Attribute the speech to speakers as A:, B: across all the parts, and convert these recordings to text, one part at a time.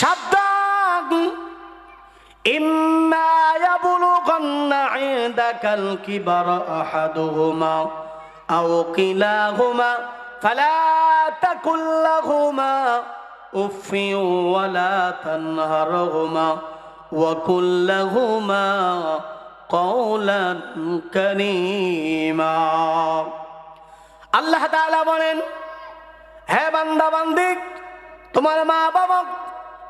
A: সাবধান إما يبلغن عندك الكبر أحدهما أو كلاهما فلا تقل لهما أف ولا تنهرهما وقل لهما قولا كريما আল্লাহ তাআলা বলেন হে বান্দা বান্দি তোমার মা বাবা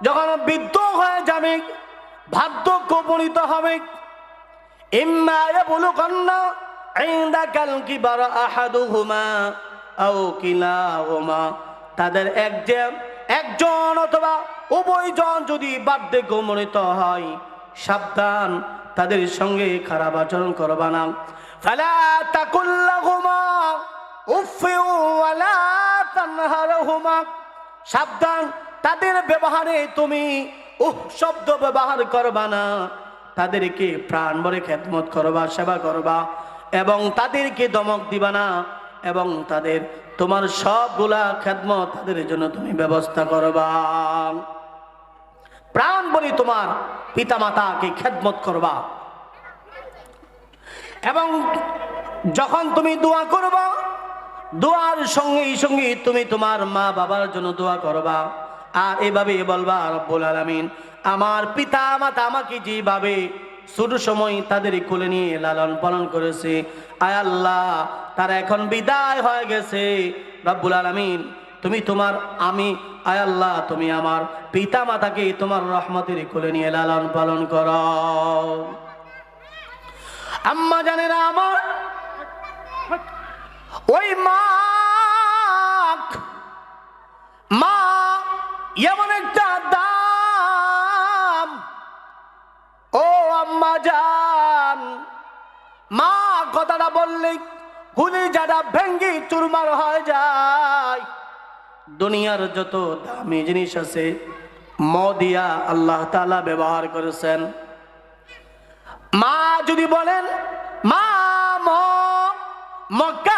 A: যখন বৃদ্ধ হয়ে যাবে বার্ধক্য উপনীত হবে। তাদের একজন একজন অথবা উভয়জন যদি বার্ধক্য উপনীত হয়, সাবধান, তাদের সঙ্গে খারাপ আচরণ করবা না। ফালা সাবধান তাদের ব্যবহারে তুমি উহ শব্দ ব্যবহার করবা না। তাদেরকে প্রাণ ভরে খেদমত করবা, সেবা করবা এবং তাদেরকে দমক দিবা না এবং তাদের তোমার সবগুলা খেদমত তাদের জন্য তুমি ব্যবস্থা করবা। প্রাণ বলি তোমার পিতা মাতাকে খেদমত করবা এবং যখন তুমি দোয়া করবা, দোয়ার সঙ্গে সঙ্গে তুমি তোমার মা বাবার জন্য দোয়া করবা। আর এভাবে বলবা রব্বুল আলামিন, আমার পিতা মাতা আমাকে যেভাবে ছোট সময় তাদের কোলে নিয়ে লালন পালন করেছে, আয় আল্লাহ, তারা এখন বিদায় হয়ে গেছে। রব্বুল আলামিন, তুমি তোমার, আমি, আয় আল্লাহ, তুমি আমার পিতা মাতাকে তোমার রহমতের কোলে নিয়ে লালন পালন কর। আম্মা জানেরা আমার, ওই মা এমন একটা দাম। ও আম্মা জান, মা কথাটা বললে গুলি যারা ভেঙ্গি চুরমার হয়ে যায়। দুনিয়ার যত দামি জিনিস আছে, মদিয়া আল্লাহ তালা ব্যবহার করেছেন। মা যদি বলেন ম, মক্কা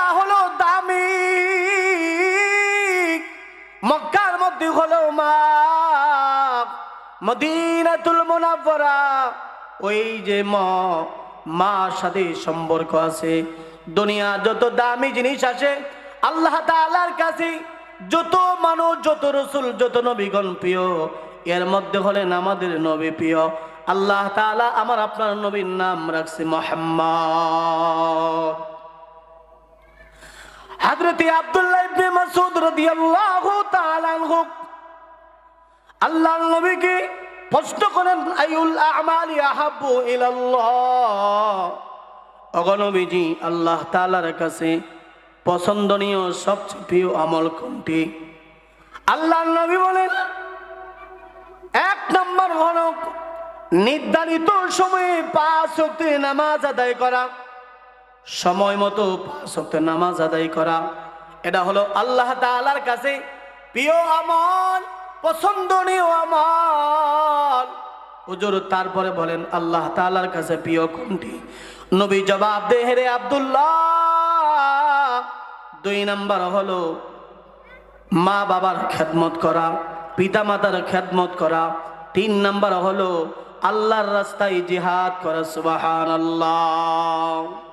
A: মক্কার হলো মা মদিনাতুল মুনাফরা ওই যে মার সাথে সম্পর্ক আছে। দুনিয়া যত দামি জিনিস আছে, আল্লাহ তাআলার কাছে যত মানুষ, যত রসুল, যত নবীগণ প্রিয়, এর মধ্যে হলেন আমাদের নবী প্রিয়। আল্লাহ তাআলা আমার আপনার নবীর নাম রাখছে মোহাম্মদ। হযরত আব্দুল্লাহ ইবনে মাসউদ রাদিয়াল্লাহু তাআলা আনহু, আল্লাহর নবীকে প্রশ্ন করেন আইউল আমালি আহাব্বু ইলাল্লাহ? অগনবীজি আল্লাহ তাআলার কাছে পছন্দনীয় সবচেয়ে প্রিয় আমল কোনটি? আল্লাহর নবী বলেন, এক নম্বর হল নির্ধারিত সময়ে পাঁচ শক্তি নামাজ আদায় করা। সময় মতো পাঁচ নামাজ আদায় করা। এটা হলো আল্লাহ তাআলার কাছে প্রিয় আমল, পছন্দনীয় আমল। হুজুর তারপরে বলেন, আল্লাহ তাআলার কাছে প্রিয় কোনটি? নবী জবাব দে হেরে আব্দুল্লাহ। দুই নাম্বার হলো মা বাবার খেদমত করা পিতা মাতার খেদমত করা। তিন নাম্বার হলো আল্লাহর রাস্তায় জিহাদ করা সুবাহান আল্লাহ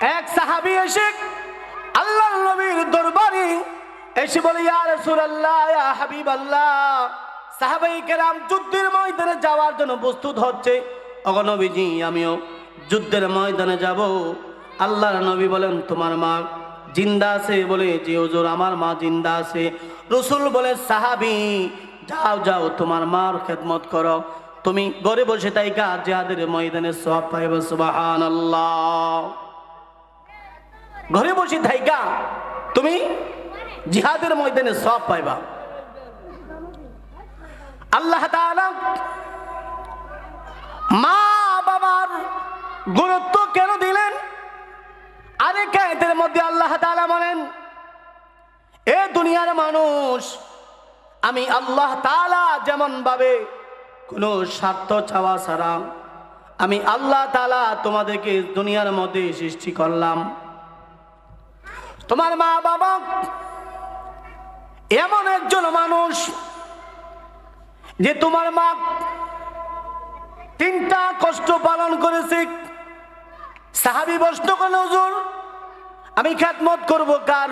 A: এক সাহাবি এসে আল্লাহ নবীর দরবারে এসে বলে, ইয়া রাসূলুল্লাহ, ইয়া হাবিবাল্লাহ। সাহাবাই কেরাম যুদ্ধের ময়দানে যাওয়ার জন্য প্রস্তুত হচ্ছে। অগনবীজি আমিও যুদ্ধের ময়দানে যাব। আল্লাহর নবী বলেন, তোমার মা জিন্দা আছে বলে যে হুজুর, আমার মা জিন্দা আছে। রসুল বলে, সাহাবি, যাও যাও, তোমার মার খেদমত করো। তুমি ঘরে বসে তাই কা জেহাদের ময়দানে সব পাইবে সুবাহান আল্লাহ ঘরে বসে থাইকা তুমি জিহাদের ময়দানে সব পাইবা। আল্লাহ মা বাবার গুরুত্ব কেন দিলেন? আরেক আয়াতের মধ্যে আল্লাহ তাআলা বলেন, এ দুনিয়ার মানুষ, আমি আল্লাহ তাআলা যেমন ভাবে কোনো স্বার্থ চাওয়া ছাড়া আমি আল্লাহ তাআলা তোমাদেরকে দুনিয়ার মধ্যে সৃষ্টি করলাম। তোমার মা বাবা এমন একজন মানুষ যে তোমার মা তিনটা কষ্ট পালন করেছে। সাহাবি করল হুজুর, আমি খ্যাতমত করব কার?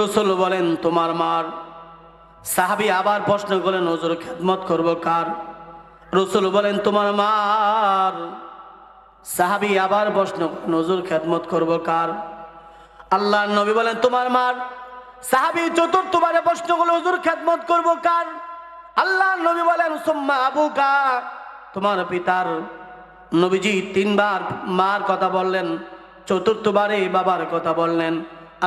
A: রসুল বলেন, তোমার মার। সাহাবি আবার প্রশ্ন করেন, হুজুর খ্যাতমত করব কার? রসুল বলেন, তোমার মার। সাহাবি আবার প্রশ্ন করেন, হুজুর খ্যাতমত করব কার? আল্লাহ নবী বলেন, তোমার মার সাহাবি চতুর্থবারে প্রশ্ন করল, হুজুর খ্যাতমত করব কার? আল্লাহ নবী বলেন, সুম্মা আবু কা তোমার পিতার নবীজি তিনবার মার কথা বললেন, চতুর্থবারে বাবার কথা বললেন।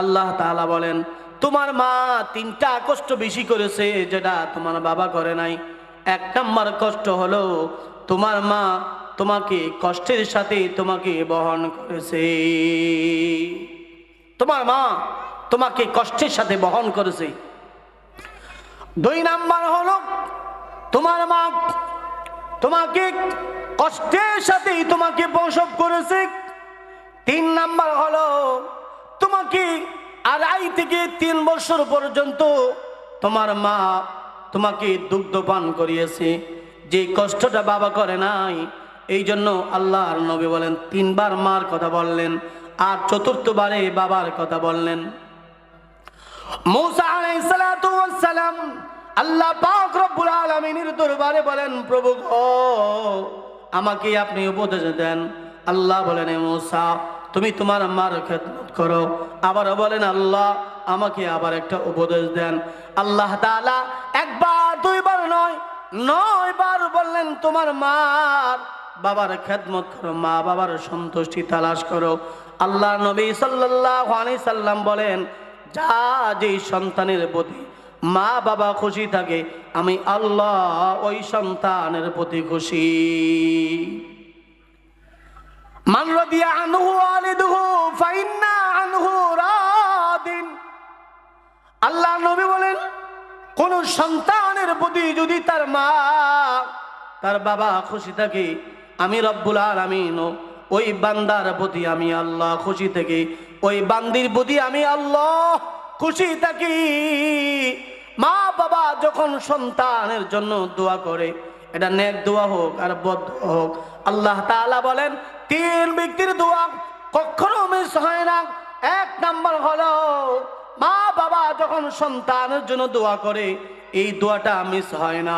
A: আল্লাহ তাআলা বলেন, তোমার মা তিনটা কষ্ট বেশি করেছে যেটা তোমার বাবা করে নাই। এক নম্বর কষ্ট হলো, তোমার মা তোমাকে কষ্টের সাথে তোমাকে বহন করেছে। তোমার মা তোমাকে কষ্টের সাথে বহন করেছে। দুই নাম্বার হলো, তোমার মা তোমাকে কষ্টের সাথে তোমাকে প্রসব করেছে। তিন নাম্বার হলো, তোমাকে আড়াই থেকে তিন বছর পর্যন্ত তোমার মা তোমাকে দুগ্ধ পান করিয়েছে। যে কষ্টটা বাবা করে নাই এই জন্য আল্লাহর নবী বলেন, তিনবার মার কথা বললেন। আর চতুর্থবারে বাবার কথা বললেন। আল্লাহ বলেন, প্রভু গো, আমাকে আপনি উপদেশ দেন। আল্লাহ বলেন, "এ মূসা, তুমি তোমার মার করো। আবারও বলেন, আল্লাহ, আমাকে আবার একটা উপদেশ দেন। আল্লাহ একবার, দুইবার নয় নয় বার বললেন, তোমার মার বাবার খেদমত করো, মা বাবার সন্তুষ্টি তালাশ করো। আল্লাহ নবী আলাইহি সাল্লাম বলেন, যা যেই সন্তানের প্রতি মা বাবা খুশি থাকে, আমি আল্লাহ ওই সন্তানের প্রতি খুশি। আনহু আল্লাহ নবী বলেন, কোন সন্তানের প্রতি যদি তার মা, তার বাবা খুশি থাকে আমি রব্বুল আলামিন ওই বান্দার প্রতি আমি আল্লাহ খুশি থাকি। ওই বান্দির প্রতি আমি আল্লাহ খুশি থাকি। মা বাবা যখন সন্তানের জন্য দোয়া করে, এটা নেক দোয়া হোক আর বদ হোক, আল্লাহ তাআলা বলেন, তিন ব্যক্তির দোয়া কখনো মিস হয় না। এক নাম্বার হলো মা বাবা যখন সন্তানের জন্য দোয়া করে, এই দোয়াটা মিস হয় না।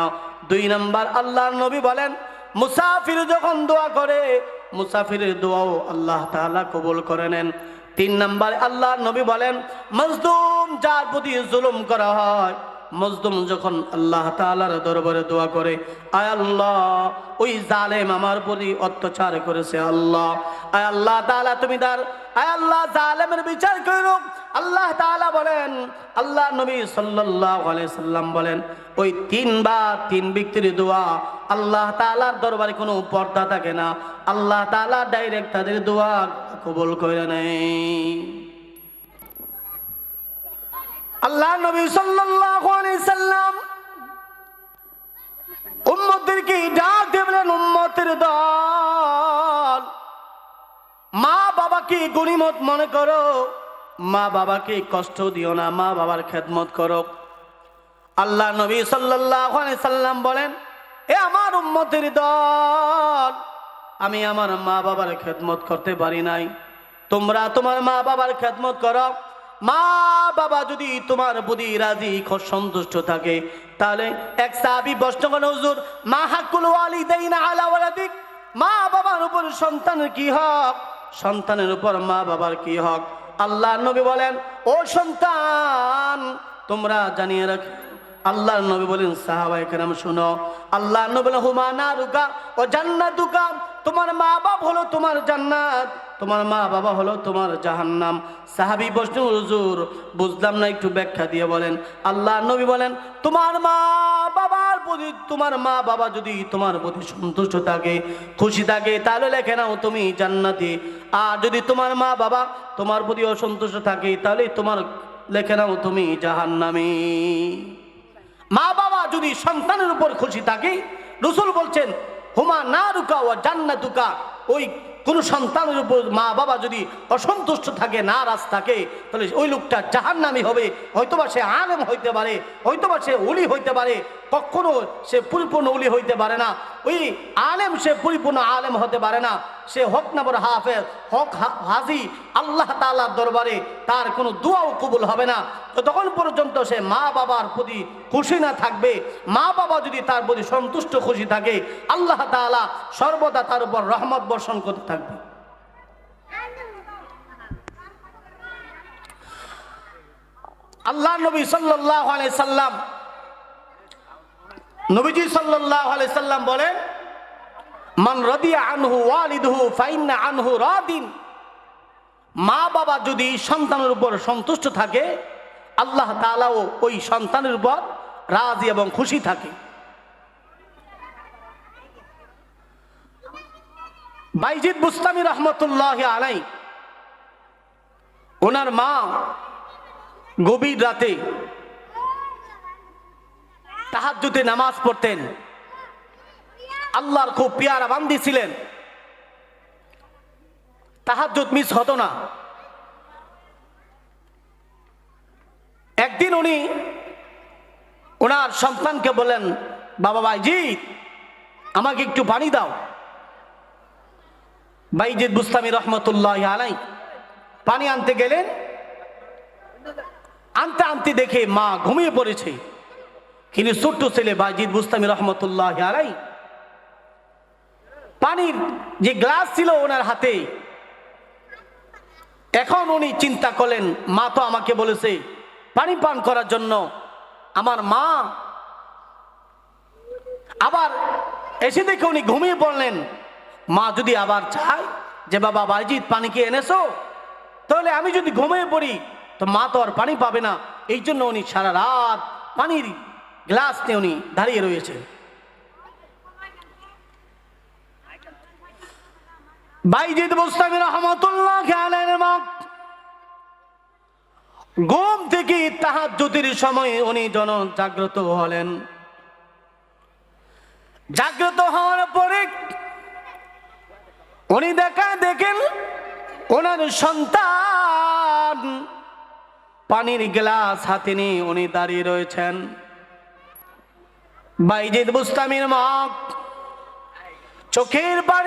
A: দুই নাম্বার আল্লাহ নবী বলেন মুসাফির যখন দোয়া করে, মুসাফিরের দোয়াও আল্লাহ তালা কবুল করে নেন। তিন নাম্বার আল্লাহ নবী বলেন মজদুম যার প্রতি জুলুম করা হয় মজদুম যখন আল্লাহ তাআলার দরবারে দোয়া করে, আয় আল্লাহ, ওই জালেম আমার প্রতি অত্যাচার করেছে, আল্লাহ। আয় আল্লাহ, তাআলা তুমি তার, আয় আল্লাহ, জালেমের বিচার করো আল্লাহ তাআলা বলেন, আল্লাহ নবী আলাইহি সাল্লাম বলেন, ওই তিনবার তিন ব্যক্তির দোয়া আল্লাহ তাআলার দরবারে কোনো পর্দা থাকে না। আল্লাহ তাআলা ডাইরেক্ট তাদের দোয়া কবুল করে নেয়। আল্লাহ নবী সাল্লাল্লাহু আলাইহি সাল্লাম উম্মতদেরকে ডাক দেবেন উম্মতের দল। মা বাবাকে গনিমত মনে করো, মা বাবাকে কষ্ট দিও না, মা বাবার খেদমত করো। আল্লাহ নবী সাল্লাম বলেন, এ আমার উম্মতের দল, আমি আমার মা বাবার খেদমত করতে পারি নাই। তোমরা তোমার মা বাবার খেদমত করো মা বাবা যদি তোমার বুদ্ধি রাজি সন্তুষ্ট থাকে, তাহলে এক সাহাবি প্রশ্ন হুজুর, মা হাকুল ওয়ালিদাইনা আলা ওয়ালাদিক? মা বাবার উপর সন্তানের কি হক? সন্তানের উপর মা বাবার কি হক? আল্লাহ নবী বলেন, ও সন্তান, তোমরা জানিয়ে রাখ আল্লাহ নবী বলেন সাহাবাই কেরাম, শুনো আল্লাহ নবী বলেন, হুমা না রুকা ও জান্নাত দুকা তোমার মা বাপ হলো তোমার জান্নাত। তোমার মা বাবা হলো তোমার জাহান্নাম। সাহাবি প্রশ্ন হুজুর, বুঝলাম না, একটু ব্যাখ্যা দিয়ে বলেন। আল্লাহ নবী বলেন, তোমার মা বাবার প্রতি, তোমার মা বাবা যদি তোমার প্রতি সন্তুষ্ট থাকে, খুশি থাকে, তাহলে লেখে নাও তুমি জান্নাতি। আর যদি তোমার মা বাবা তোমার প্রতি অসন্তুষ্ট থাকে, তাহলে তোমার লেখে নাও তুমি জাহান্নামী। মা বাবা যদি সন্তানের উপর খুশি থাকে, রসুল বলছেন, হুমা না রুকা ও জান্নাতুকা। ওই কোনো সন্তানের উপর মা বাবা যদি অসন্তুষ্ট থাকে, নারাজ থাকে, তাহলে ওই লোকটা জাহান্নামি হবে। হয়তোবা সে আলেম হইতে পারে, হয়তোবা সে উলি হইতে পারে। কখনো সে পরিপূর্ণ উলি হইতে পারে না। ওই আলেম সে পরিপূর্ণ আলেম হতে পারে না। সে হক নাবর হাফেজ, হক হাজি, আল্লাহ তাআলার দরবারে তার কোনো দোয়াও কবুল হবে না। তো তখন পর্যন্ত সে মা বাবার প্রতি খুশি না থাকবে মা বাবা যদি তার প্রতি সন্তুষ্ট খুশি থাকে, আল্লাহ তাআলা সর্বদা তার উপর রহমত বর্ষণ করতে থাকবে। আল্লাহ নবী সাল্লাহ সাল্লাম নবীজি সাল্লাহ সাল্লাম বলেন, মান রদিয়া আনহু ওয়ালিদহু ফাইন্না আনহু রাদিন। মা বাবা যদি সন্তানের উপর সন্তুষ্ট থাকে, আল্লাহ তাআলাও ওই সন্তানের উপর রাজি এবং খুশি থাকে। বাইজিদ বুস্তামি রহমতুল্লাহ আলাই ওনার মা গভীর রাতে তাহাজ্জুদে নামাজ পড়তেন। আল্লাহর খুব পিয়ারা বান্দি ছিলেন। তাহাজ্জুদ মিস হতো না। একদিন উনি ওনার সন্তানকে বলেন বাবা বাইজিৎ আমাকে একটু পানি দাও। বাইজিৎ বুস্তামি রহমতুল্লাহ আলাই পানি আনতে গেলেন। আনতে আনতে দেখে মা ঘুমিয়ে পড়েছে। কিন্তু ছোট্ট ছেলে বাইজিৎ বুস্তামি রহমতুল্লাহ আলাই। পানির যে গ্লাস ছিল ওনার হাতে, এখন উনি চিন্তা করলেন, মা তো আমাকে বলেছে, পানি পান করার জন্য আমার মা আবার এসে দেখে উনি ঘুমিয়ে পড়লেন। মা যদি আবার চায় যে, বাবা বাইজিৎ পানি কি এনেছো? তাহলে আমি যদি ঘুমিয়ে পড়ি, তো মা তো আর পানি পাবে না। এই জন্য উনি সারা রাত পানির গ্লাস নিয়ে উনি দাঁড়িয়ে রয়েছে। বাইজিদ মুস্তামি রহমতুল্লাহ খেয়ালের মা ঘুম থেকে তাহার জ্যোতির সময় উনি জন জাগ্রত হলেন। জাগ্রত হওয়ার পরে উনি দেখা দেখেন ওনার সন্তান পানির গ্লাস হাতে নিয়ে উনি দাঁড়িয়ে রয়েছেন। বাইজিদ বুস্তামির মা চোখের পানি